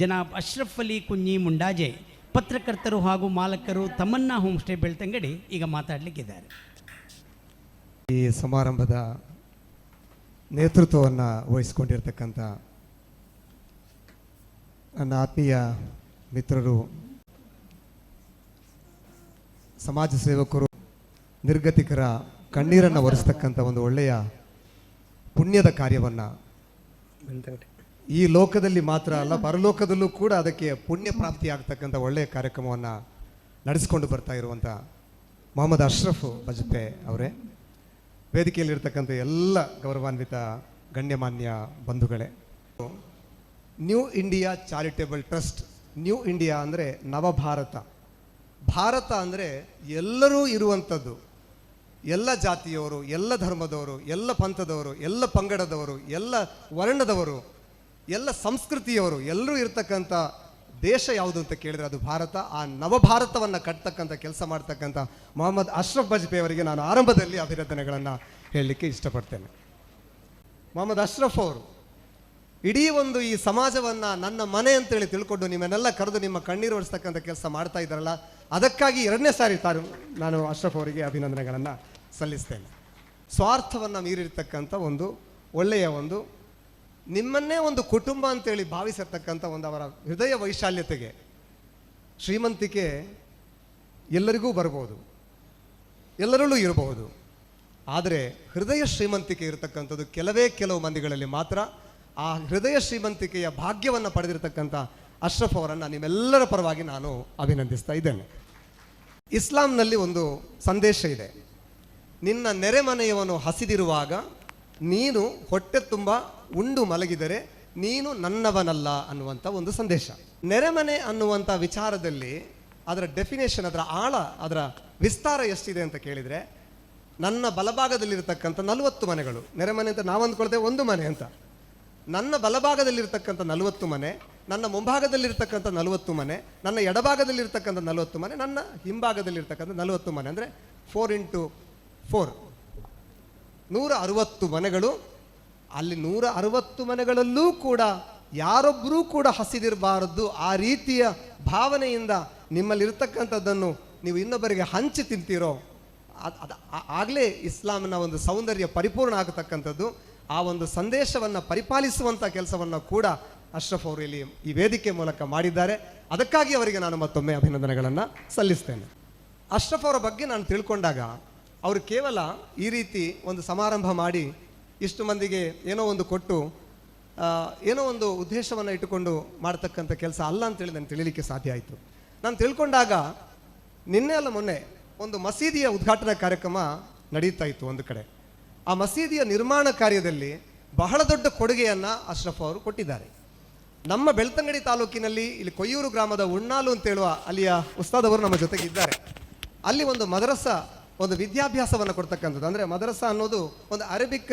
ಜನಾಬ್ ಅಶ್ರಫ್ ಅಲಿ ಕುಂಜಿ ಮುಂಡಾಜೆ ಪತ್ರಕರ್ತರು ಹಾಗೂ ಮಾಲಕರು ತಮ್ಮನ್ನ ಹೋಮ್ ಸ್ಟೇ ಬೆಳ್ತಂಗಡಿ ಈಗ ಮಾತಾಡಲಿಕ್ಕಿದ್ದಾರೆ. ಈ ಸಮಾರಂಭದ ನೇತೃತ್ವವನ್ನು ವಹಿಸಿಕೊಂಡಿರ್ತಕ್ಕಂಥ ನನ್ನ ಆತ್ಮೀಯ ಮಿತ್ರರು ಸಮಾಜ ಸೇವಕರು ನಿರ್ಗತಿಕರ ಕಣ್ಣೀರನ್ನು ಒರೆಸ್ತಕ್ಕಂಥ ಒಂದು ಒಳ್ಳೆಯ ಪುಣ್ಯದ ಕಾರ್ಯವನ್ನು ಈ ಲೋಕದಲ್ಲಿ ಮಾತ್ರ ಅಲ್ಲ, ಪರಲೋಕದಲ್ಲೂ ಕೂಡ ಅದಕ್ಕೆ ಪುಣ್ಯ ಪ್ರಾಪ್ತಿ ಆಗ್ತಕ್ಕಂಥ ಒಳ್ಳೆಯ ಕಾರ್ಯಕ್ರಮವನ್ನು ನಡೆಸಿಕೊಂಡು ಬರ್ತಾ ಇರುವಂಥ ಮೊಹಮ್ಮದ್ ಅಶ್ರಫ್ ಬಜಪೆ ಅವರೇ. ವೇದಿಕೆಯಲ್ಲಿರ್ತಕ್ಕಂಥ ಎಲ್ಲ ಗೌರವಾನ್ವಿತ ಗಣ್ಯಮಾನ್ಯ ಬಂಧುಗಳೇ, new India charitable trust, new India ಅಂದರೆ ನವಭಾರತ. ಭಾರತ ಅಂದರೆ ಎಲ್ಲರೂ ಇರುವಂಥದ್ದು. ಎಲ್ಲ ಜಾತಿಯವರು, ಎಲ್ಲ ಧರ್ಮದವರು, ಎಲ್ಲ ಪಂಥದವರು, ಎಲ್ಲ ಪಂಗಡದವರು, ಎಲ್ಲ ವರ್ಣದವರು ಎಲ್ಲ ಸಂಸ್ಕೃತಿಯವರು, ಎಲ್ಲರೂ ಇರ್ತಕ್ಕಂಥ ದೇಶ ಯಾವುದು ಅಂತ ಕೇಳಿದ್ರೆ ಅದು ಭಾರತ. ಆ ನವಭಾರತವನ್ನು ಕಟ್ತಕ್ಕಂಥ ಕೆಲಸ ಮಾಡ್ತಕ್ಕಂಥ ಮೊಹಮ್ಮದ್ ಅಶ್ರಫ್ ಬಜ್ಪೆ ಅವರಿಗೆ ನಾನು ಆರಂಭದಲ್ಲಿ ಅಭಿನಂದನೆಗಳನ್ನು ಹೇಳಲಿಕ್ಕೆ ಇಷ್ಟಪಡ್ತೇನೆ. ಮೊಹಮ್ಮದ್ ಅಶ್ರಫ್ ಅವರು, ಇಡೀ ಒಂದು ಈ ಸಮಾಜವನ್ನು ನನ್ನ ಮನೆ ಅಂತೇಳಿ ತಿಳ್ಕೊಂಡು ನಿಮ್ಮನ್ನೆಲ್ಲ ಕರೆದು ನಿಮ್ಮ ಕಣ್ಣೀರು ಒರೆಸ್ತಕ್ಕಂಥ ಕೆಲಸ ಮಾಡ್ತಾ ಇದ್ದಾರಲ್ಲ, ಅದಕ್ಕಾಗಿ ಎರಡನೇ ಸಾರಿ ತಾನು ನಾನು ಅಶ್ರಫ್ ಅವರಿಗೆ ಅಭಿನಂದನೆಗಳನ್ನು ಸಲ್ಲಿಸ್ತೇನೆ. ಸ್ವಾರ್ಥವನ್ನು ಮೀರಿರ್ತಕ್ಕಂಥ ಒಂದು ಒಳ್ಳೆಯ ಒಂದು ನಿಮ್ಮನ್ನೇ ಒಂದು ಕುಟುಂಬ ಅಂತೇಳಿ ಭಾವಿಸಿರ್ತಕ್ಕಂಥ ಒಂದು ಅವರ ಹೃದಯ ವೈಶಾಲ್ಯತೆಗೆ ಶ್ರೀಮಂತಿಕೆ ಎಲ್ಲರಿಗೂ ಬರಬಹುದು ಎಲ್ಲರಲ್ಲೂ ಇರಬಹುದು ಆದರೆ ಹೃದಯ ಶ್ರೀಮಂತಿಕೆ ಇರತಕ್ಕಂಥದ್ದು ಕೆಲವೇ ಕೆಲವು ಮಂದಿಗಳಲ್ಲಿ ಮಾತ್ರ. ಆ ಹೃದಯ ಶ್ರೀಮಂತಿಕೆಯ ಭಾಗ್ಯವನ್ನು ಪಡೆದಿರತಕ್ಕಂಥ ಅಶ್ರಫ್ ಅವರನ್ನು ನಿಮ್ಮೆಲ್ಲರ ಪರವಾಗಿ ನಾನು ಅಭಿನಂದಿಸ್ತಾ ಇದ್ದೇನೆ. ಇಸ್ಲಾಂನಲ್ಲಿ ಒಂದು ಸಂದೇಶ ಇದೆ. ನಿನ್ನ ನೆರೆಮನೆಯವನು ಹಸಿದಿರುವಾಗ ನೀನು ಹೊಟ್ಟೆ ತುಂಬ ಉಂಡು ಮಲಗಿದರೆ ನೀನು ನನ್ನವನಲ್ಲ ಅನ್ನುವಂಥ ಒಂದು ಸಂದೇಶ. ನೆರೆಮನೆ ಅನ್ನುವಂಥ ವಿಚಾರದಲ್ಲಿ ಅದರ ಡೆಫಿನೇಷನ್ ಅದರ ಆಳ, ಅದರ ವಿಸ್ತಾರ ಎಷ್ಟಿದೆ ಅಂತ ಕೇಳಿದರೆ ನನ್ನ ಬಲಭಾಗದಲ್ಲಿರತಕ್ಕಂಥ ನಲವತ್ತು ಮನೆಗಳು. ನೆರೆಮನೆ ಅಂತ ನಾವು ಅಂದ್ಕೊಳ್ತೇವೆ ಒಂದು ಮನೆ ಅಂತ. ನನ್ನ ಬಲಭಾಗದಲ್ಲಿರ್ತಕ್ಕಂಥ ನಲವತ್ತು ಮನೆ, ನನ್ನ ಮುಂಭಾಗದಲ್ಲಿರ್ತಕ್ಕಂಥ ನಲವತ್ತು ಮನೆ, ನನ್ನ ಎಡಭಾಗದಲ್ಲಿರ್ತಕ್ಕಂಥ ನಲವತ್ತು ಮನೆ, ನನ್ನ ಹಿಂಭಾಗದಲ್ಲಿರ್ತಕ್ಕಂಥ ನಲವತ್ತು ಮನೆ ಅಂದರೆ ಫೋರ್ ಇಂಟು ಫೋರ್ ನೂರ ಅರವತ್ತು ಮನೆಗಳು, ಅಲ್ಲಿ ನೂರ ಅರವತ್ತು ಮನೆಗಳಲ್ಲೂ ಕೂಡ ಯಾರೊಬ್ಬರೂ ಕೂಡ ಹಸಿದಿರಬಾರದು. ಆ ರೀತಿಯ ಭಾವನೆಯಿಂದ ನಿಮ್ಮಲ್ಲಿರ್ತಕ್ಕಂಥದ್ದನ್ನು ನೀವು ಇನ್ನೊಬ್ಬರಿಗೆ ಹಂಚಿ ತಿಂತೀರೋ, ಅದು ಆಗಲೇ ಇಸ್ಲಾಮಿನ ಒಂದು ಸೌಂದರ್ಯ ಪರಿಪೂರ್ಣ ಆಗತಕ್ಕಂಥದ್ದು. ಆ ಒಂದು ಸಂದೇಶವನ್ನು ಪರಿಪಾಲಿಸುವಂಥ ಕೆಲಸವನ್ನು ಕೂಡ ಅಶ್ರಫ್ ಅವರು ಇಲ್ಲಿ ಈ ವೇದಿಕೆ ಮೂಲಕ ಮಾಡಿದ್ದಾರೆ. ಅದಕ್ಕಾಗಿ ಅವರಿಗೆ ನಾನು ಮತ್ತೊಮ್ಮೆ ಅಭಿನಂದನೆಗಳನ್ನು ಸಲ್ಲಿಸ್ತೇನೆ. ಅಶ್ರಫ್ ಅವರ ಬಗ್ಗೆ ನಾನು ತಿಳ್ಕೊಂಡಾಗ ಅವರು ಕೇವಲ ಈ ರೀತಿ ಒಂದು ಸಮಾರಂಭ ಮಾಡಿ ಇಷ್ಟು ಮಂದಿಗೆ ಏನೋ ಒಂದು ಕೊಟ್ಟು ಏನೋ ಒಂದು ಉದ್ದೇಶವನ್ನು ಇಟ್ಟುಕೊಂಡು ಮಾಡ್ತಕ್ಕಂಥ ಕೆಲಸ ಅಲ್ಲ ಅಂತೇಳಿ ನಾನು ತಿಳಿಲಿಕ್ಕೆ ಸಾಧ್ಯ ಆಯಿತು. ನಾನು ತಿಳ್ಕೊಂಡಾಗ ನಿನ್ನೆ ಅಲ್ಲ ಮೊನ್ನೆ ಒಂದು ಮಸೀದಿಯ ಉದ್ಘಾಟನಾ ಕಾರ್ಯಕ್ರಮ ನಡೀತಾ ಇತ್ತು ಒಂದು ಕಡೆ. ಆ ಮಸೀದಿಯ ನಿರ್ಮಾಣ ಕಾರ್ಯದಲ್ಲಿ ಬಹಳ ದೊಡ್ಡ ಕೊಡುಗೆಯನ್ನು ಅಶ್ರಫ್ ಅವರು ಕೊಟ್ಟಿದ್ದಾರೆ. ನಮ್ಮ ಬೆಳ್ತಂಗಡಿ ತಾಲೂಕಿನಲ್ಲಿ ಇಲ್ಲಿ ಕೊಯ್ಯೂರು ಗ್ರಾಮದ ಉಣ್ಣಾಲು ಅಂತ ಹೇಳುವ ಅಲ್ಲಿಯ ಉಸ್ತಾದವರು ನಮ್ಮ ಜೊತೆಗಿದ್ದಾರೆ. ಅಲ್ಲಿ ಒಂದು ಮದರಸ ಒಂದು ವಿದ್ಯಾಭ್ಯಾಸವನ್ನು ಕೊಡ್ತಕ್ಕಂಥದ್ದು. ಅಂದರೆ ಮದರಸ ಅನ್ನೋದು ಒಂದು ಅರೇಬಿಕ್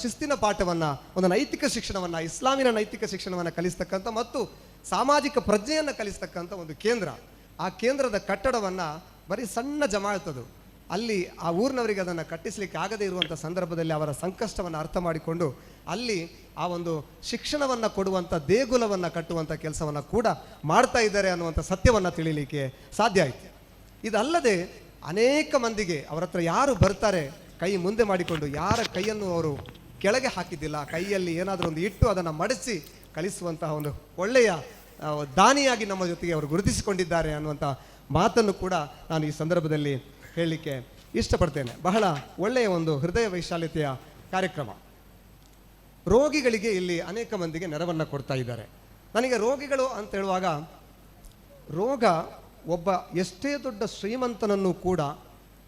ಶಿಸ್ತಿನ ಪಾಠವನ್ನು, ಒಂದು ನೈತಿಕ ಶಿಕ್ಷಣವನ್ನು, ಇಸ್ಲಾಮಿನ ನೈತಿಕ ಶಿಕ್ಷಣವನ್ನು ಕಲಿಸ್ತಕ್ಕಂಥ ಮತ್ತು ಸಾಮಾಜಿಕ ಪ್ರಜ್ಞೆಯನ್ನು ಕಲಿಸ್ತಕ್ಕಂಥ ಒಂದು ಕೇಂದ್ರ. ಆ ಕೇಂದ್ರದ ಕಟ್ಟಡವನ್ನು ಬರೀ ಸಣ್ಣ ಜಮಾಯತದು ಅಲ್ಲಿ ಆ ಊರಿನವರಿಗೆ ಅದನ್ನು ಕಟ್ಟಿಸಲಿಕ್ಕೆ ಆಗದೇ ಇರುವಂಥ ಸಂದರ್ಭದಲ್ಲಿ ಅವರ ಸಂಕಷ್ಟವನ್ನು ಅರ್ಥ ಮಾಡಿಕೊಂಡು ಅಲ್ಲಿ ಆ ಒಂದು ಶಿಕ್ಷಣವನ್ನು ಕೊಡುವಂಥ ದೇಗುಲವನ್ನು ಕಟ್ಟುವಂಥ ಕೆಲಸವನ್ನು ಕೂಡ ಮಾಡ್ತಾ ಇದ್ದಾರೆ ಅನ್ನುವಂಥ ಸತ್ಯವನ್ನು ತಿಳಿಲಿಕ್ಕೆ ಸಾಧ್ಯ ಆಯಿತು. ಇದಲ್ಲದೆ ಅನೇಕ ಮಂದಿಗೆ ಅವರ ಹತ್ರ ಯಾರು ಬರ್ತಾರೆ, ಕೈ ಮುಂದೆ ಮಾಡಿಕೊಂಡು, ಯಾರ ಕೈಯನ್ನು ಅವರು ಕೆಳಗೆ ಹಾಕಿದ್ದಿಲ್ಲ, ಕೈಯಲ್ಲಿ ಏನಾದರೂ ಒಂದು ಇಟ್ಟು ಅದನ್ನು ಮಡಿಸಿ ಕಳಿಸುವಂತಹ ಒಂದು ಒಳ್ಳೆಯ ದಾನಿಯಾಗಿ ನಮ್ಮ ಜೊತೆಗೆ ಅವರು ಗುರುತಿಸಿಕೊಂಡಿದ್ದಾರೆ ಅನ್ನುವಂಥ ಮಾತನ್ನು ಕೂಡ ನಾನು ಈ ಸಂದರ್ಭದಲ್ಲಿ ಹೇಳಲಿಕ್ಕೆ ಇಷ್ಟಪಡ್ತೇನೆ. ಬಹಳ ಒಳ್ಳೆಯ ಒಂದು ಹೃದಯ ವೈಶಾಲ್ಯತೆಯ ಕಾರ್ಯಕ್ರಮ. ರೋಗಿಗಳಿಗೆ ಇಲ್ಲಿ ಅನೇಕ ಮಂದಿಗೆ ನೆರವನ್ನು ಕೊಡ್ತಾ ಇದ್ದಾರೆ. ನನಗೆ ರೋಗಿಗಳು ಅಂತ ಹೇಳುವಾಗ, ರೋಗ ಒಬ್ಬ ಎಷ್ಟೇ ದೊಡ್ಡ ಶ್ರೀಮಂತನನ್ನು ಕೂಡ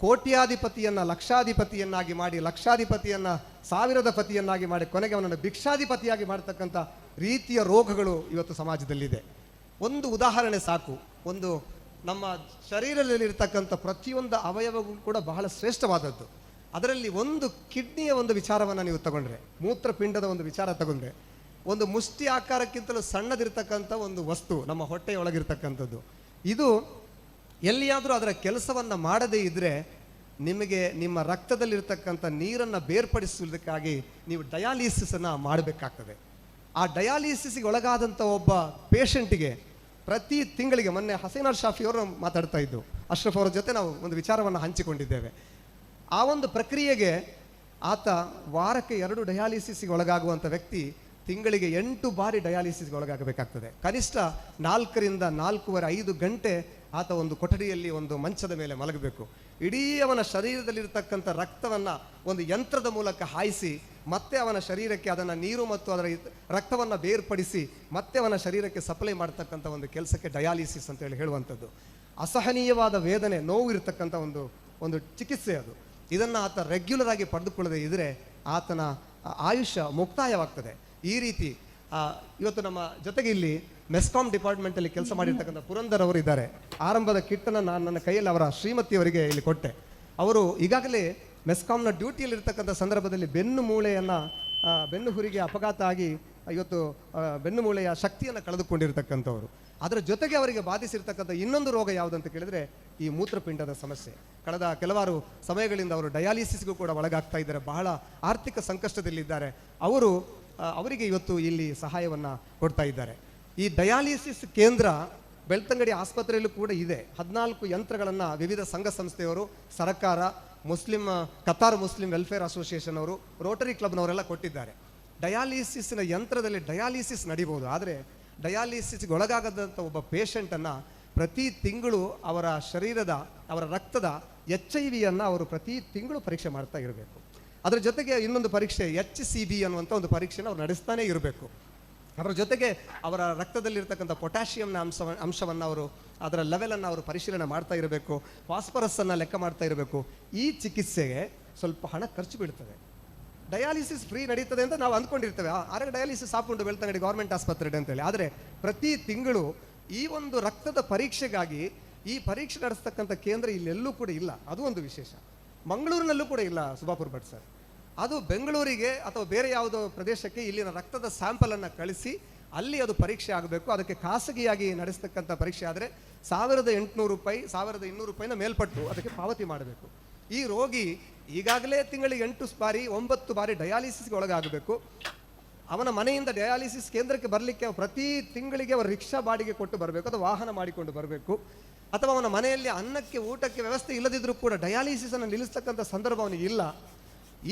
ಕೋಟ್ಯಾಧಿಪತಿಯನ್ನು, ಲಕ್ಷಾಧಿಪತಿಯನ್ನಾಗಿ ಮಾಡಿ, ಲಕ್ಷಾಧಿಪತಿಯನ್ನು, ಸಾವಿರದ ಪತಿಯನ್ನಾಗಿ ಮಾಡಿ, ಕೊನೆಗೆ ಅವನನ್ನು ಭಿಕ್ಷಾಧಿಪತಿಯಾಗಿ ಮಾಡತಕ್ಕಂಥ ರೀತಿಯ ರೋಗಗಳು ಇವತ್ತು ಸಮಾಜದಲ್ಲಿದೆ. ಒಂದು ಉದಾಹರಣೆ ಸಾಕು. ಒಂದು ನಮ್ಮ ಶರೀರದಲ್ಲಿರ್ತಕ್ಕಂಥ ಪ್ರತಿಯೊಂದು ಅವಯವಗಳು ಕೂಡ ಬಹಳ ಶ್ರೇಷ್ಠವಾದದ್ದು. ಅದರಲ್ಲಿ ಒಂದು ಕಿಡ್ನಿಯ ಒಂದು ವಿಚಾರವನ್ನು ನೀವು ತಗೊಂಡ್ರೆ, ಮೂತ್ರಪಿಂಡದ ಒಂದು ವಿಚಾರ ತಗೊಂಡ್ರೆ, ಒಂದು ಮುಷ್ಟಿ ಆಕಾರಕ್ಕಿಂತಲೂ ಸಣ್ಣದಿರ್ತಕ್ಕಂಥ ಒಂದು ವಸ್ತು, ನಮ್ಮ ಹೊಟ್ಟೆಯೊಳಗಿರ್ತಕ್ಕಂಥದ್ದು. ಇದು ಎಲ್ಲಿಯಾದರೂ ಅದರ ಕೆಲಸವನ್ನು ಮಾಡದೇ ಇದ್ದರೆ ನಿಮಗೆ ನಿಮ್ಮ ರಕ್ತದಲ್ಲಿರ್ತಕ್ಕಂಥ ನೀರನ್ನು ಬೇರ್ಪಡಿಸುವುದಕ್ಕಾಗಿ ನೀವು ಡಯಾಲಿಸಿಸನ್ನು ಮಾಡಬೇಕಾಗ್ತದೆ. ಆ ಡಯಾಲಿಸಿಸ್ಗೆ ಒಳಗಾದಂಥ ಒಬ್ಬ ಪೇಷಂಟಿಗೆ ಪ್ರತಿ ತಿಂಗಳಿಗೆ ಮೊನ್ನೆ ಹಸೀನಾರ್ ಶಾಫಿ ಅವರು ಮಾತಾಡ್ತಾ ಇದ್ದು, ಅಶ್ರಫ್ ಅವರ ಜೊತೆ ನಾವು ಒಂದು ವಿಚಾರವನ್ನು ಹಂಚಿಕೊಂಡಿದ್ದೇವೆ. ಆ ಒಂದು ಪ್ರಕ್ರಿಯೆಗೆ ಆತ ವಾರಕ್ಕೆ ಎರಡು ಡಯಾಲಿಸಿಸ್ಗೆ ಒಳಗಾಗುವಂಥ ವ್ಯಕ್ತಿ ತಿಂಗಳಿಗೆ ಎಂಟು ಬಾರಿ ಡಯಾಲಿಸಿಸ್ಗೆ ಒಳಗಾಗಬೇಕಾಗ್ತದೆ. ಕನಿಷ್ಠ ನಾಲ್ಕರಿಂದ ನಾಲ್ಕೂವರೆ ಐದು ಗಂಟೆ ಆತ ಒಂದು ಕೊಠಡಿಯಲ್ಲಿ ಒಂದು ಮಂಚದ ಮೇಲೆ ಮಲಗಬೇಕು. ಇಡೀ ಅವನ ಶರೀರದಲ್ಲಿರ್ತಕ್ಕಂಥ ರಕ್ತವನ್ನು ಒಂದು ಯಂತ್ರದ ಮೂಲಕ ಹಾಯಿಸಿ, ಮತ್ತೆ ಅವನ ಶರೀರಕ್ಕೆ ಅದನ್ನು ನೀರು ಮತ್ತು ಅದರ ರಕ್ತವನ್ನು ಬೇರ್ಪಡಿಸಿ, ಮತ್ತೆ ಅವನ ಶರೀರಕ್ಕೆ ಸಪ್ಲೈ ಮಾಡ್ತಕ್ಕಂಥ ಒಂದು ಕೆಲಸಕ್ಕೆ ಡಯಾಲಿಸಿಸ್ ಅಂತ ಹೇಳಿ ಹೇಳುವಂಥದ್ದು. ಅಸಹನೀಯವಾದ ವೇದನೆ ನೋವು ಇರತಕ್ಕಂಥ ಒಂದು ಒಂದು ಚಿಕಿತ್ಸೆ ಅದು. ಇದನ್ನು ಆತ ರೆಗ್ಯುಲರ್ ಆಗಿ ಪಡೆದುಕೊಳ್ಳದೆ ಇದ್ದರೆ ಆತನ ಆಯುಷ್ಯ ಮುಕ್ತಾಯವಾಗ್ತದೆ. ಈ ರೀತಿ ಆ, ಇವತ್ತು ನಮ್ಮ ಜೊತೆಗೆ ಇಲ್ಲಿ ಮೆಸ್ಕಾಂ ಡಿಪಾರ್ಟ್ಮೆಂಟಲ್ಲಿ ಕೆಲಸ ಮಾಡಿರ್ತಕ್ಕಂಥ ಪುರಂದರ್ ಅವರು ಇದ್ದಾರೆ. ಆರಂಭದ ಕಿಟ್ಟನ್ನು ನಾನು ನನ್ನ ಕೈಯಲ್ಲಿ ಅವರ ಶ್ರೀಮತಿಯವರಿಗೆ ಇಲ್ಲಿ ಕೊಟ್ಟೆ. ಅವರು ಈಗಾಗಲೇ ಮೆಸ್ಕಾಂನ ಡ್ಯೂಟಿಯಲ್ಲಿ ಇರ್ತಕ್ಕಂಥ ಸಂದರ್ಭದಲ್ಲಿ ಬೆನ್ನು ಮೂಳೆಯನ್ನು ಬೆನ್ನು ಹುರಿಗೆ ಅಪಘಾತ ಆಗಿ ಇವತ್ತು ಬೆನ್ನು ಮೂಳೆಯ ಶಕ್ತಿಯನ್ನು ಕಳೆದುಕೊಂಡಿರ್ತಕ್ಕಂಥವ್ರು. ಅದರ ಜೊತೆಗೆ ಅವರಿಗೆ ಬಾಧಿಸಿರ್ತಕ್ಕಂಥ ಇನ್ನೊಂದು ರೋಗ ಯಾವುದಂತ ಕೇಳಿದ್ರೆ ಈ ಮೂತ್ರಪಿಂಡದ ಸಮಸ್ಯೆ. ಕಳೆದ ಕೆಲವಾರು ಸಮಯಗಳಿಂದ ಅವರು ಡಯಾಲಿಸಿಸ್ಗೂ ಕೂಡ ಒಳಗಾಗ್ತಾ ಇದ್ದಾರೆ. ಬಹಳ ಆರ್ಥಿಕ ಸಂಕಷ್ಟದಲ್ಲಿದ್ದಾರೆ. ಅವರು ಅವರಿಗೆ ಇವತ್ತು ಇಲ್ಲಿ ಸಹಾಯವನ್ನು ಕೊಡ್ತಾ ಇದ್ದಾರೆ. ಈ ಡಯಾಲಿಸಿಸ್ ಕೇಂದ್ರ ಬೆಳ್ತಂಗಡಿ ಆಸ್ಪತ್ರೆಯಲ್ಲೂ ಕೂಡ ಇದೆ. ಹದಿನಾಲ್ಕು ಯಂತ್ರಗಳನ್ನು ವಿವಿಧ ಸಂಘ ಸಂಸ್ಥೆಯವರು, ಸರ್ಕಾರ, Muslim, Qatar Muslim welfare association ಅವರು, ರೋಟರಿ ಕ್ಲಬ್ನವರೆಲ್ಲ ಕೊಟ್ಟಿದ್ದಾರೆ. ಡಯಾಲಿಸಿಸ್ನ ಯಂತ್ರದಲ್ಲಿ ಡಯಾಲಿಸಿಸ್ ನಡಿಬೋದು ಆದರೆ ಡಯಾಲಿಸಿಸ್ಗೆ ಒಳಗಾಗದಂಥ ಒಬ್ಬ ಪೇಷಂಟನ್ನು ಪ್ರತಿ ತಿಂಗಳು ಅವರ ಶರೀರದ, ಅವರ ರಕ್ತದ ಎಚ್ ಐ ವಿಯನ್ನು ಅವರು ಪ್ರತಿ ತಿಂಗಳು ಪರೀಕ್ಷೆ ಮಾಡ್ತಾ ಇರಬೇಕು. ಅದರ ಜೊತೆಗೆ ಇನ್ನೊಂದು ಪರೀಕ್ಷೆ ಎಚ್ ಸಿ ಬಿ ಅನ್ನುವಂಥ ಒಂದು ಪರೀಕ್ಷೆನ ಅವ್ರು ನಡೆಸ್ತಾನೆ ಇರಬೇಕು. ಅದರ ಜೊತೆಗೆ ಅವರ ರಕ್ತದಲ್ಲಿರ್ತಕ್ಕಂಥ ಪೊಟ್ಯಾಷಿಯಂನ ಅಂಶ ಅಂಶವನ್ನು ಅವರು, ಅದರ ಲೆವೆಲನ್ನು ಅವರು ಪರಿಶೀಲನೆ ಮಾಡ್ತಾ ಇರಬೇಕು, ಫಾಸ್ಫರಸ್ಸನ್ನು ಲೆಕ್ಕ ಮಾಡ್ತಾ ಇರಬೇಕು. ಈ ಚಿಕಿತ್ಸೆಗೆ ಸ್ವಲ್ಪ ಹಣ ಖರ್ಚು ಬೀಳ್ತದೆ. ಡಯಾಲಿಸಿಸ್ ಫ್ರೀ ನಡೀತದೆ ಅಂತ ನಾವು ಅಂದ್ಕೊಂಡಿರ್ತೇವೆ. ಆ- ಆದ್ರೆ ಡಯಾಲಿಸಿಸ್ ಹಾಕೊಂಡು ನಡಿ ಗೌರ್ಮೆಂಟ್ ಆಸ್ಪತ್ರೆ ಅಂತೇಳಿ. ಆದರೆ ಪ್ರತಿ ತಿಂಗಳು ಈ ಒಂದು ರಕ್ತದ ಪರೀಕ್ಷೆಗಾಗಿ ಈ ಪರೀಕ್ಷೆ ನಡೆಸ್ತಕ್ಕಂಥ ಕೇಂದ್ರ ಇಲ್ಲೆಲ್ಲೂ ಕೂಡ ಇಲ್ಲ. ಅದು ಒಂದು ವಿಶೇಷ. ಮಂಗಳೂರಿನಲ್ಲೂ ಕೂಡ ಇಲ್ಲ ಸುಬಾಪುರ್ ಭಟ್ ಸರ್. ಅದು ಬೆಂಗಳೂರಿಗೆ ಅಥವಾ ಬೇರೆ ಯಾವುದೋ ಪ್ರದೇಶಕ್ಕೆ ಇಲ್ಲಿನ ರಕ್ತದ ಸ್ಯಾಂಪಲನ್ನು ಕಳಿಸಿ ಅಲ್ಲಿ ಅದು ಪರೀಕ್ಷೆ ಆಗಬೇಕು. ಅದಕ್ಕೆ ಖಾಸಗಿಯಾಗಿ ನಡೆಸ್ತಕ್ಕಂಥ ಪರೀಕ್ಷೆ ಆದರೆ ಸಾವಿರದ ಎಂಟುನೂರು ರೂಪಾಯಿ, ಸಾವಿರದ ಇನ್ನೂರು ರೂಪಾಯಿನ ಮೇಲ್ಪಟ್ಟು ಅದಕ್ಕೆ ಪಾವತಿ ಮಾಡಬೇಕು. ಈ ರೋಗಿ ಈಗಾಗಲೇ ತಿಂಗಳಿಗೆ ಎಂಟು ಬಾರಿ, ಒಂಬತ್ತು ಬಾರಿ ಡಯಾಲಿಸಿಸ್ಗೆ ಒಳಗಾಗಬೇಕು. ಅವನ ಮನೆಯಿಂದ ಡಯಾಲಿಸಿಸ್ ಕೇಂದ್ರಕ್ಕೆ ಬರಲಿಕ್ಕೆ ಪ್ರತಿ ತಿಂಗಳಿಗೆ ಅವರು ರಿಕ್ಷಾ ಬಾಡಿಗೆ ಕೊಟ್ಟು ಬರಬೇಕು ಅಥವಾ ವಾಹನ ಮಾಡಿಕೊಂಡು ಬರಬೇಕು. ಅಥವಾ ಅವನ ಮನೆಯಲ್ಲಿ ಅನ್ನಕ್ಕೆ, ಊಟಕ್ಕೆ ವ್ಯವಸ್ಥೆ ಇಲ್ಲದಿದ್ದರೂ ಕೂಡ ಡಯಾಲಿಸಿಸನ್ನು ನಿಲ್ಲಿಸ್ತಕ್ಕಂಥ ಸಂದರ್ಭ ಅವನಿಗೆ ಇಲ್ಲ.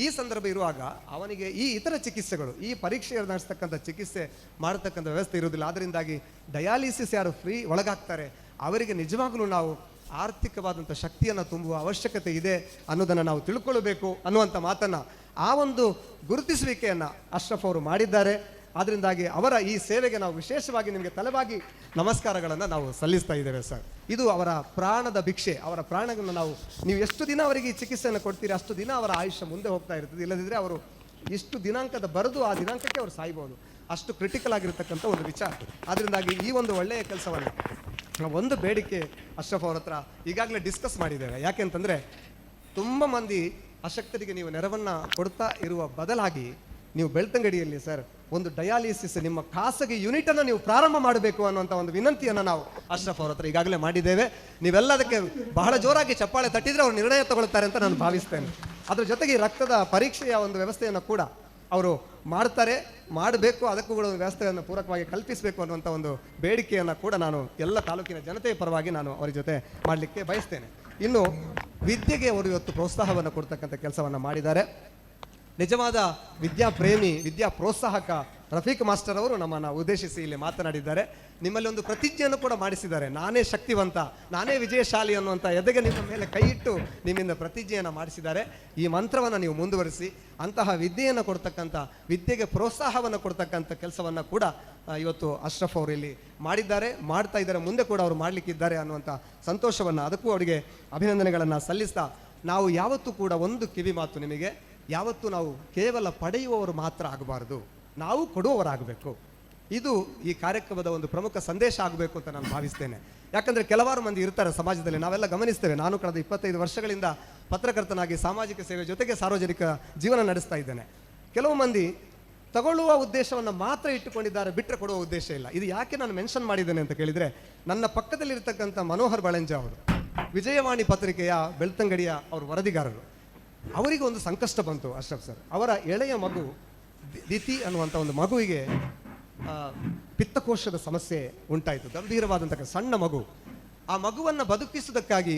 ಈ ಸಂದರ್ಭ ಇರುವಾಗ ಅವನಿಗೆ ಈ ಇತರ ಚಿಕಿತ್ಸೆಗಳು, ಈ ಪರೀಕ್ಷೆ ನಡೆಸ್ತಕ್ಕಂಥ ಚಿಕಿತ್ಸೆ ಮಾಡತಕ್ಕಂಥ ವ್ಯವಸ್ಥೆ ಇರುವುದಿಲ್ಲ. ಅದರಿಂದಾಗಿ ಡಯಾಲಿಸಿಸ್ ಯಾರು ಫ್ರೀ ಒಳಗಾಗ್ತಾರೆ, ಅವರಿಗೆ ನಿಜವಾಗಲೂ ನಾವು ಆರ್ಥಿಕವಾದಂಥ ಶಕ್ತಿಯನ್ನು ತುಂಬುವ ಅವಶ್ಯಕತೆ ಇದೆ ಅನ್ನೋದನ್ನು ನಾವು ತಿಳ್ಕೊಳ್ಬೇಕು ಅನ್ನುವಂಥ ಮಾತನ್ನು ಆ ಒಂದು ಗುರುತಿಸುವಿಕೆಯನ್ನು ಅಶ್ರಫ್ ಅವರು ಮಾಡಿದ್ದಾರೆ. ಆದ್ದರಿಂದಾಗಿ ಅವರ ಈ ಸೇವೆಗೆ ನಾವು ವಿಶೇಷವಾಗಿ ನಿಮಗೆ ತಲೆಬಾಗಿ ನಮಸ್ಕಾರಗಳನ್ನು ನಾವು ಸಲ್ಲಿಸ್ತಾ ಇದ್ದೇವೆ, ಸರ್. ಇದು ಅವರ ಪ್ರಾಣದ ಭಿಕ್ಷೆ. ಅವರ ಪ್ರಾಣಗಳನ್ನು ನಾವು, ನೀವು ಎಷ್ಟು ದಿನ ಅವರಿಗೆ ಈ ಚಿಕಿತ್ಸೆಯನ್ನು ಕೊಡ್ತೀರಿ, ಅಷ್ಟು ದಿನ ಅವರ ಆಯುಷ್ಯ ಮುಂದೆ ಹೋಗ್ತಾ ಇರ್ತದೆ. ಇಲ್ಲದಿದ್ದರೆ ಅವರು ಇಷ್ಟು ದಿನಾಂಕದ ಬರೆದು ಆ ದಿನಾಂಕಕ್ಕೆ ಅವರು ಸಾಯ್ಬೋದು. ಅಷ್ಟು ಕ್ರಿಟಿಕಲ್ ಆಗಿರತಕ್ಕಂಥ ಒಂದು ವಿಚಾರ. ಅದರಿಂದಾಗಿ ಈ ಒಂದು ಒಳ್ಳೆಯ ಕೆಲಸವನ್ನು, ಒಂದು ಬೇಡಿಕೆ ಅಶ್ರಫ್ ಅವ್ರ ಹತ್ರ ಈಗಾಗಲೇ ಡಿಸ್ಕಸ್ ಮಾಡಿದ್ದೇವೆ. ಯಾಕೆಂತಂದರೆ ತುಂಬ ಮಂದಿ ಅಶಕ್ತರಿಗೆ ನೀವು ನೆರವನ್ನು ಕೊಡ್ತಾ ಇರುವ ಬದಲಾಗಿ ನೀವು ಬೆಳ್ತಂಗಡಿಯಲ್ಲಿ, ಸರ್ ಒಂದು ಡಯಾಲಿಸಿಸ್ ನಿಮ್ಮ ಖಾಸಗಿ ಯೂನಿಟ್ ಅನ್ನು ನೀವು ಪ್ರಾರಂಭ ಮಾಡಬೇಕು ಅನ್ನುವಂಥ ಒಂದು ವಿನಂತಿಯನ್ನು ನಾವು ಅಶ್ರಫ್ ಅವರ ಹತ್ರ ಈಗಾಗಲೇ ಮಾಡಿದ್ದೇವೆ. ನೀವೆಲ್ಲ ಅದಕ್ಕೆ ಬಹಳ ಜೋರಾಗಿ ಚಪ್ಪಾಳೆ ತಟ್ಟಿದ್ರೆ ಅವರು ನಿರ್ಣಯ ತಗೊಳ್ತಾರೆ ಅಂತ ನಾನು ಭಾವಿಸ್ತೇನೆ. ಅದ್ರ ಜೊತೆಗೆ ರಕ್ತದ ಪರೀಕ್ಷೆಯ ಒಂದು ವ್ಯವಸ್ಥೆಯನ್ನು ಕೂಡ ಅವರು ಮಾಡ್ತಾರೆ. ಮಾಡಬೇಕು, ಅದಕ್ಕೂ ಕೂಡ ಒಂದು ವ್ಯವಸ್ಥೆಯನ್ನು ಪೂರಕವಾಗಿ ಕಲ್ಪಿಸಬೇಕು ಅನ್ನುವಂಥ ಒಂದು ಬೇಡಿಕೆಯನ್ನು ಕೂಡ ನಾನು ಎಲ್ಲ ತಾಲೂಕಿನ ಜನತೆಯ ಪರವಾಗಿ ನಾನು ಅವರ ಜೊತೆ ಮಾಡಲಿಕ್ಕೆ ಬಯಸ್ತೇನೆ. ಇನ್ನು ವಿದ್ಯೆಗೆ ಅವರು ಇವತ್ತು ಪ್ರೋತ್ಸಾಹವನ್ನು ಕೊಡ್ತಕ್ಕಂಥ ಕೆಲಸವನ್ನು ಮಾಡಿದ್ದಾರೆ. ನಿಜವಾದ ವಿದ್ಯಾ ಪ್ರೇಮಿ, ವಿದ್ಯಾ ಪ್ರೋತ್ಸಾಹಕ ರಫೀಕ್ ಮಾಸ್ಟರ್ ಅವರು ನಮ್ಮನ್ನು ಉದ್ದೇಶಿಸಿ ಇಲ್ಲಿ ಮಾತನಾಡಿದ್ದಾರೆ. ನಿಮ್ಮಲ್ಲಿ ಒಂದು ಪ್ರತಿಜ್ಞೆಯನ್ನು ಕೂಡ ಮಾಡಿಸಿದ್ದಾರೆ. ನಾನೇ ಶಕ್ತಿವಂತ, ನಾನೇ ವಿಜಯಶಾಲಿ ಅನ್ನುವಂಥ ಎದೆಗೆ ನಿಮ್ಮ ಮೇಲೆ ಕೈ ಇಟ್ಟು ನಿಮ್ಮಿಂದ ಪ್ರತಿಜ್ಞೆಯನ್ನು ಮಾಡಿಸಿದ್ದಾರೆ. ಈ ಮಂತ್ರವನ್ನು ನೀವು ಮುಂದುವರಿಸಿ, ಅಂತಹ ವಿದ್ಯೆಯನ್ನು ಕೊಡ್ತಕ್ಕಂಥ, ವಿದ್ಯೆಗೆ ಪ್ರೋತ್ಸಾಹವನ್ನು ಕೊಡ್ತಕ್ಕಂಥ ಕೆಲಸವನ್ನು ಕೂಡ ಇವತ್ತು ಅಶ್ರಫ್ ಅವರು ಇಲ್ಲಿ ಮಾಡಿದ್ದಾರೆ. ಮಾಡ್ತಾ ಇದ್ದಾರೆ. ಮುಂದೆ ಕೂಡ ಅವರು ಮಾಡಲಿಕ್ಕಿದ್ದಾರೆ ಅನ್ನುವಂಥ ಸಂತೋಷವನ್ನು ಅದಕ್ಕೂ ಅವರಿಗೆ ಅಭಿನಂದನೆಗಳನ್ನು ಸಲ್ಲಿಸ್ತಾ, ನಾವು ಯಾವತ್ತೂ ಕೂಡ ಒಂದು ಕಿವಿ ಮಾತು ನಿಮಗೆ ಯಾವತ್ತೂ ನಾವು ಕೇವಲ ಪಡೆಯುವವರು ಮಾತ್ರ ಆಗಬಾರದು. ನಾವು ಕೊಡುವವರಾಗಬೇಕು. ಇದು ಈ ಕಾರ್ಯಕ್ರಮದ ಒಂದು ಪ್ರಮುಖ ಸಂದೇಶ ಆಗಬೇಕು ಅಂತ ನಾನು ಭಾವಿಸ್ತೇನೆ. ಯಾಕಂದರೆ ಕೆಲವಾರು ಮಂದಿ ಇರ್ತಾರೆ ಸಮಾಜದಲ್ಲಿ, ನಾವೆಲ್ಲ ಗಮನಿಸ್ತೇವೆ. ನಾನು ಕಳೆದ ಇಪ್ಪತ್ತೈದು ವರ್ಷಗಳಿಂದ ಪತ್ರಕರ್ತನಾಗಿ ಸಾಮಾಜಿಕ ಸೇವೆ ಜೊತೆಗೆ ಸಾರ್ವಜನಿಕ ಜೀವನ ನಡೆಸ್ತಾ ಇದ್ದೇನೆ. ಕೆಲವು ಮಂದಿ ತಗೊಳ್ಳುವ ಉದ್ದೇಶವನ್ನು ಮಾತ್ರ ಇಟ್ಟುಕೊಂಡಿದ್ದಾರೆ ಬಿಟ್ಟರೆ ಕೊಡುವ ಉದ್ದೇಶ ಇಲ್ಲ. ಇದು ಯಾಕೆ ನಾನು ಮೆನ್ಷನ್ ಮಾಡಿದ್ದೇನೆ ಅಂತ ಕೇಳಿದರೆ, ನನ್ನ ಪಕ್ಕದಲ್ಲಿರ್ತಕ್ಕಂಥ ಮನೋಹರ್ ಬಳಂಜ ಅವರು, ವಿಜಯವಾಣಿ ಪತ್ರಿಕೆಯ ಬೆಳ್ತಂಗಡಿಯ ಅವರು ವರದಿಗಾರರು. ಅವರಿಗೆ ಒಂದು ಸಂಕಷ್ಟ ಬಂತು, ಅಶ್ರಫ್ ಸರ್. ಅವರ ಎಳೆಯ ಮಗು ದಿತಿ ಅನ್ನುವಂಥ ಒಂದು ಮಗುವಿಗೆ ಪಿತ್ತಕೋಶದ ಸಮಸ್ಯೆ ಉಂಟಾಯಿತು. ಗಂಭೀರವಾದಂಥ ಸಣ್ಣ ಮಗು. ಆ ಮಗುವನ್ನು ಬದುಕಿಸುವುದಕ್ಕಾಗಿ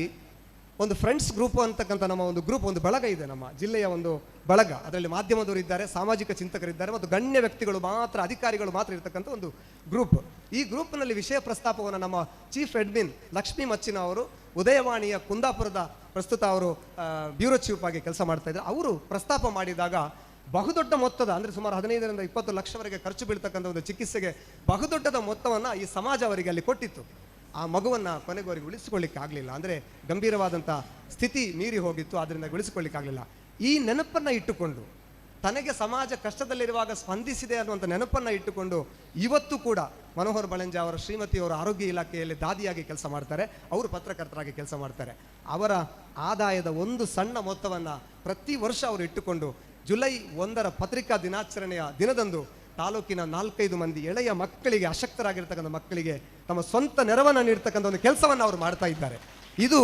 ಒಂದು ಫ್ರೆಂಡ್ಸ್ ಗ್ರೂಪ್ ಅಂತಕ್ಕಂಥ ನಮ್ಮ ಒಂದು ಗ್ರೂಪ್ ಒಂದು ಬಳಗ ಇದೆ ನಮ್ಮ ಜಿಲ್ಲೆಯ ಒಂದು ಬಳಗ. ಅದರಲ್ಲಿ ಮಾಧ್ಯಮದವರು ಇದ್ದಾರೆ, ಸಾಮಾಜಿಕ ಚಿಂತಕರಿದ್ದಾರೆ ಮತ್ತು ಗಣ್ಯ ವ್ಯಕ್ತಿಗಳು ಮಾತ್ರ, ಅಧಿಕಾರಿಗಳು ಮಾತ್ರ ಇರತಕ್ಕಂಥ ಒಂದು ಗ್ರೂಪ್ ಈ ಗ್ರೂಪ್ನಲ್ಲಿ ವಿಷಯ ಪ್ರಸ್ತಾಪವನ್ನು ನಮ್ಮ ಚೀಫ್ ಅಡ್ಮಿನ್ ಲಕ್ಷ್ಮೀ ಮಚ್ಚಿನ ಅವರು, ಉದಯವಾಣಿಯ ಕುಂದಾಪುರದ ಪ್ರಸ್ತುತ ಅವರು ಬ್ಯೂರೋ ಚೀಫ್ ಆಗಿ ಕೆಲಸ ಮಾಡ್ತಾ ಇದ್ದಾರೆ. ಅವರು ಪ್ರಸ್ತಾಪ ಮಾಡಿದಾಗ ಬಹುದೊಡ್ಡ ಮೊತ್ತದ, ಅಂದರೆ ಸುಮಾರು ಹದಿನೈದರಿಂದ ಇಪ್ಪತ್ತು ಲಕ್ಷವರೆಗೆ ಖರ್ಚು ಬೀಳ್ತಕ್ಕಂಥ ಒಂದು ಚಿಕಿತ್ಸೆಗೆ ಬಹುದೊಡ್ಡದ ಮೊತ್ತವನ್ನು ಈ ಸಮಾಜ ಅವರಿಗೆ ಅಲ್ಲಿ ಕೊಟ್ಟಿತ್ತು. ಆ ಮಗುವನ್ನು ಕೊನೆಗೋರಿಗೆ ಅವರಿಗೆ ಉಳಿಸಿಕೊಳ್ಳಿಕ್ಕೆ ಆಗಲಿಲ್ಲ. ಅಂದರೆ ಗಂಭೀರವಾದಂಥ ಸ್ಥಿತಿ ಮೀರಿ ಹೋಗಿತ್ತು ಅದರಿಂದ ಉಳಿಸಿಕೊಳ್ಳಿಕ್ಕಾಗಲಿಲ್ಲ ಈ ನೆನಪನ್ನು ಇಟ್ಟುಕೊಂಡು ತನಗೆ ಸಮಾಜ ಕಷ್ಟದಲ್ಲಿರುವಾಗ ಸ್ಪಂದಿಸಿದೆ ಅನ್ನುವಂಥ ನೆನಪನ್ನು ಇಟ್ಟುಕೊಂಡು ಇವತ್ತು ಕೂಡ ಮನೋಹರ್ ಬಳೆಂಜ ಅವರ ಶ್ರೀಮತಿಯವರು ಆರೋಗ್ಯ ಇಲಾಖೆಯಲ್ಲಿ ದಾದಿಯಾಗಿ ಕೆಲಸ ಮಾಡ್ತಾರೆ. ಅವರು ಪತ್ರಕರ್ತರಾಗಿ ಕೆಲಸ ಮಾಡ್ತಾರೆ. ಅವರ ಆದಾಯದ ಒಂದು ಸಣ್ಣ ಮೊತ್ತವನ್ನು ಪ್ರತಿ ವರ್ಷ ಅವರು ಇಟ್ಟುಕೊಂಡು ಜುಲೈ ಒಂದರ ಪತ್ರಿಕಾ ದಿನಾಚರಣೆಯ ದಿನದಂದು ತಾಲೂಕಿನ ನಾಲ್ಕೈದು ಮಂದಿ ಎಳೆಯ ಮಕ್ಕಳಿಗೆ, ಅಶಕ್ತರಾಗಿರ್ತಕ್ಕಂಥ ಮಕ್ಕಳಿಗೆ ತಮ್ಮ ಸ್ವಂತ ನೆರವನ್ನು ನೀಡ್ತಕ್ಕಂಥ ಒಂದು ಕೆಲಸವನ್ನು ಅವರು ಮಾಡ್ತಾ ಇದ್ದಾರೆ. ಇದು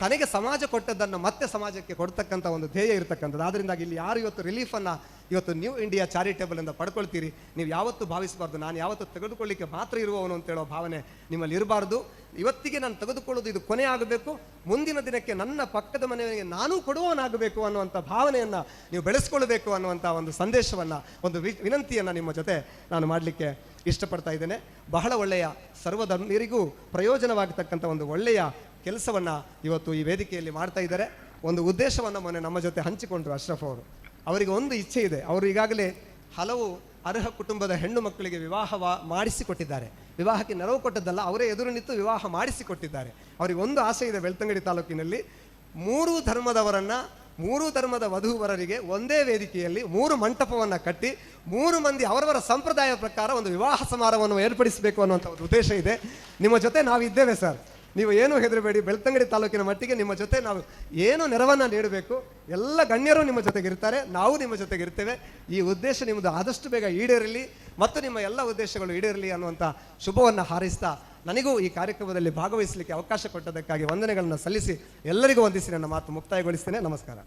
ತನಗೆ ಸಮಾಜ ಕೊಟ್ಟದ್ದನ್ನು ಮತ್ತೆ ಸಮಾಜಕ್ಕೆ ಕೊಡ್ತಕ್ಕಂಥ ಒಂದು ಧ್ಯೇಯ ಇರತಕ್ಕಂಥದ್ದು. ಆದ್ದರಿಂದಾಗಿ ಇಲ್ಲಿ ಯಾರು ಇವತ್ತು ರಿಲೀಫನ್ನು ಇವತ್ತು ನ್ಯೂ ಇಂಡಿಯಾ ಚಾರಿಟೇಬಲ್ ಅಂತ ಪಡ್ಕೊಳ್ತೀರಿ? ನೀವು ಯಾವತ್ತೂ ಭಾವಿಸಬಾರ್ದು. ನಾನು ಯಾವತ್ತು ತೆಗೆದುಕೊಳ್ಳಿಕ್ಕೆ ಮಾತ್ರ ಇರುವವನು ಅಂತ ಹೇಳೋ ಭಾವನೆ ನಿಮ್ಮಲ್ಲಿ ಇರಬಾರ್ದು. ಇವತ್ತಿಗೆ ನಾನು ತೆಗೆದುಕೊಳ್ಳೋದು ಇದು ಕೊನೆ ಆಗಬೇಕು. ಮುಂದಿನ ದಿನಕ್ಕೆ ನನ್ನ ಪಕ್ಕದ ಮನೆಯವರಿಗೆ ನಾನೂ ಕೊಡುವವನಾಗಬೇಕು ಅನ್ನುವಂಥ ಭಾವನೆಯನ್ನು ನೀವು ಬೆಳೆಸ್ಕೊಳ್ಬೇಕು ಅನ್ನುವಂಥ ಒಂದು ಸಂದೇಶವನ್ನು, ಒಂದು ವಿನಂತಿಯನ್ನು ನಿಮ್ಮ ಜೊತೆ ನಾನು ಮಾಡಲಿಕ್ಕೆ ಇಷ್ಟಪಡ್ತಾ ಇದ್ದೇನೆ. ಬಹಳ ಒಳ್ಳೆಯ ಸರ್ವಧರ್ಮೀಯರಿಗೂ ಪ್ರಯೋಜನವಾಗತಕ್ಕಂಥ ಒಂದು ಒಳ್ಳೆಯ ಕೆಲಸವನ್ನು ಇವತ್ತು ಈ ವೇದಿಕೆಯಲ್ಲಿ ಮಾಡ್ತಾ ಇದ್ದಾರೆ. ಒಂದು ಉದ್ದೇಶವನ್ನು ಮೊನ್ನೆ ನಮ್ಮ ಜೊತೆ ಹಂಚಿಕೊಂಡ್ರು ಅಶ್ರಫ್ ಅವರು. ಅವರಿಗೆ ಒಂದು ಇಚ್ಛೆ ಇದೆ. ಅವರು ಈಗಾಗಲೇ ಹಲವು ಅರ್ಹ ಕುಟುಂಬದ ಹೆಣ್ಣು ಮಕ್ಕಳಿಗೆ ವಿವಾಹ ಮಾಡಿಸಿಕೊಟ್ಟಿದ್ದಾರೆ. ವಿವಾಹಕ್ಕೆ ನೆರವು ಕೊಟ್ಟದ್ದಲ್ಲ, ಅವರೇ ಎದುರು ನಿಂತು ವಿವಾಹ ಮಾಡಿಸಿಕೊಟ್ಟಿದ್ದಾರೆ. ಅವರಿಗೆ ಒಂದು ಆಸೆ ಇದೆ ಬೆಳ್ತಂಗಡಿ ತಾಲೂಕಿನಲ್ಲಿ. ಮೂರು ಧರ್ಮದವರನ್ನು, ಮೂರು ಧರ್ಮದ ವಧುವರರಿಗೆ ಒಂದೇ ವೇದಿಕೆಯಲ್ಲಿ ಮೂರು ಮಂಟಪವನ್ನು ಕಟ್ಟಿ, ಮೂರು ಮಂದಿ ಅವರವರ ಸಂಪ್ರದಾಯ ಪ್ರಕಾರ ಒಂದು ವಿವಾಹ ಸಮಾರಂಭವನ್ನು ಏರ್ಪಡಿಸಬೇಕು ಅನ್ನುವಂಥ ಒಂದು ಉದ್ದೇಶ ಇದೆ. ನಿಮ್ಮ ಜೊತೆ ನಾವಿದ್ದೇವೆ, ಸರ್. ನೀವು ಏನು ಹೆದರಬೇಡಿ, ಬೆಳ್ತಂಗಡಿ ತಾಲೂಕಿನ ಮಟ್ಟಿಗೆ ನಿಮ್ಮ ಜೊತೆ ನಾವು ಏನು ನೆರವನ್ನು ನೀಡಬೇಕು. ಎಲ್ಲ ಗಣ್ಯರು ನಿಮ್ಮ ಜೊತೆಗೆ ಇರ್ತಾರೆ, ನಾವು ನಿಮ್ಮ ಜೊತೆಗೆ ಇರ್ತೇವೆ. ಈ ಉದ್ದೇಶ ನಿಮ್ಮದು ಆದಷ್ಟು ಬೇಗ ಈಡೇರಲಿ ಮತ್ತು ನಿಮ್ಮ ಎಲ್ಲ ಉದ್ದೇಶಗಳು ಈಡೇರಲಿ ಅನ್ನುವಂಥ ಶುಭವನ್ನು ಹಾರೈಸ್ತಾ ನನಗೂ ಈ ಕಾರ್ಯಕ್ರಮದಲ್ಲಿ ಭಾಗವಹಿಸಲಿಕ್ಕೆ ಅವಕಾಶ ಕೊಟ್ಟದಕ್ಕಾಗಿ ವಂದನೆಗಳನ್ನು ಸಲ್ಲಿಸಿ ಎಲ್ಲರಿಗೂ ವಂದಿಸಿ ನನ್ನ ಮಾತು ಮುಕ್ತಾಯಗೊಳಿಸ್ತೇನೆ. ನಮಸ್ಕಾರ.